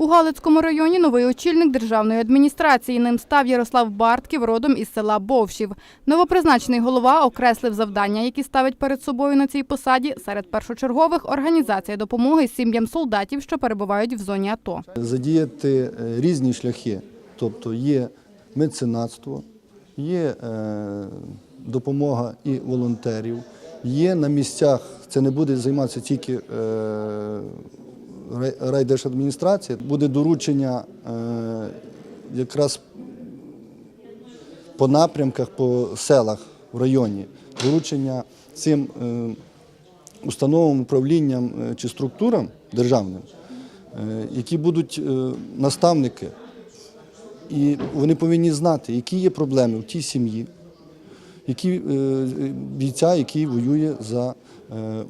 У Галицькому районі новий очільник державної адміністрації. Ним став Ярослав Бартків, родом із села Бовшів. Новопризначений голова окреслив завдання, які ставить перед собою на цій посаді. Серед першочергових організація допомоги сім'ям солдатів, що перебувають в зоні АТО. задіяти е, різні шляхи. Тобто є меценатство, є е, допомога і волонтерів, є на місцях, це не буде займатися тільки е, рай- буде доручення е, якраз по напрямках, по селах в районі, доручення цим е, установам, управлінням е, чи структурам державним, які будуть наставники, і вони повинні знати, які є проблеми в тій сім'ї, які е, бійця, який воює за е,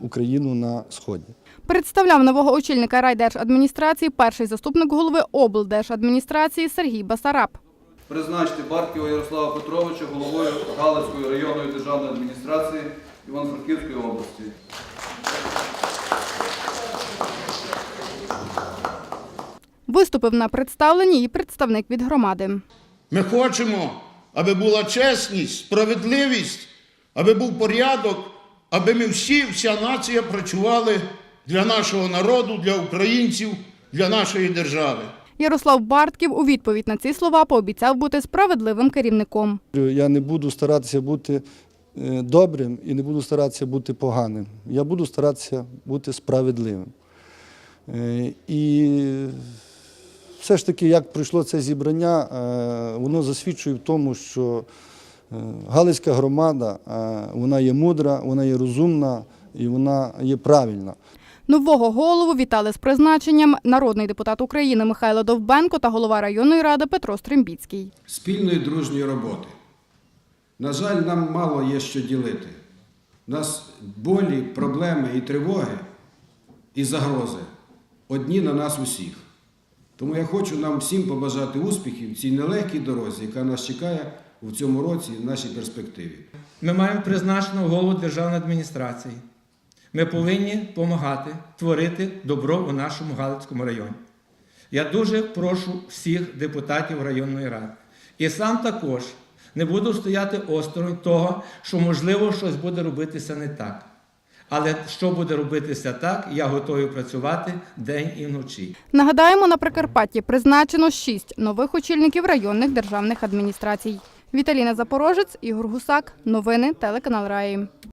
Україну на сході. Представляв нового очільника райдержадміністрації перший заступник голови облдержадміністрації Сергій Басараб. Призначити Бартківа Ярослава Петровича головою Галицької районної державної адміністрації Івано-Франківської області. Виступив на представленні і представник від громади. Ми хочемо, аби була чесність, справедливість, аби був порядок, аби ми всі, вся нація працювали для нашого народу, для українців, для нашої держави. Ярослав Бартків у відповідь на ці слова пообіцяв бути справедливим керівником. Я не буду старатися бути е, добрим і не буду старатися бути поганим. Я буду старатися бути справедливим. Е, І все ж таки, як пройшло це зібрання, е, воно засвідчує в тому, що е, Галицька громада, е, вона є мудра, вона є розумна і вона є правильна. Нового голову вітали з призначенням народний депутат України Михайло Довбенко та голова районної ради Петро Стримбіцький. спільної дружньої роботи. На жаль, нам мало є що ділити. У нас болі, проблеми і тривоги, і загрози одні на нас усіх. Тому я хочу нам всім побажати успіхів в цій нелегкій дорозі, яка нас чекає у цьому році в нашій перспективі. Ми маємо призначеного голову державної адміністрації. Ми повинні допомагати творити добро у нашому Галицькому районі. Я дуже прошу всіх депутатів районної ради. І сам також не буду стояти осторонь того, що можливо щось буде робитися не так. Але що буде робитися так, я готовий працювати день і вночі. Нагадаємо, на Прикарпатті призначено шість нових очільників районних державних адміністрацій. Віталіна Запорожець, Ігор Гусак. Новини телеканал Раї.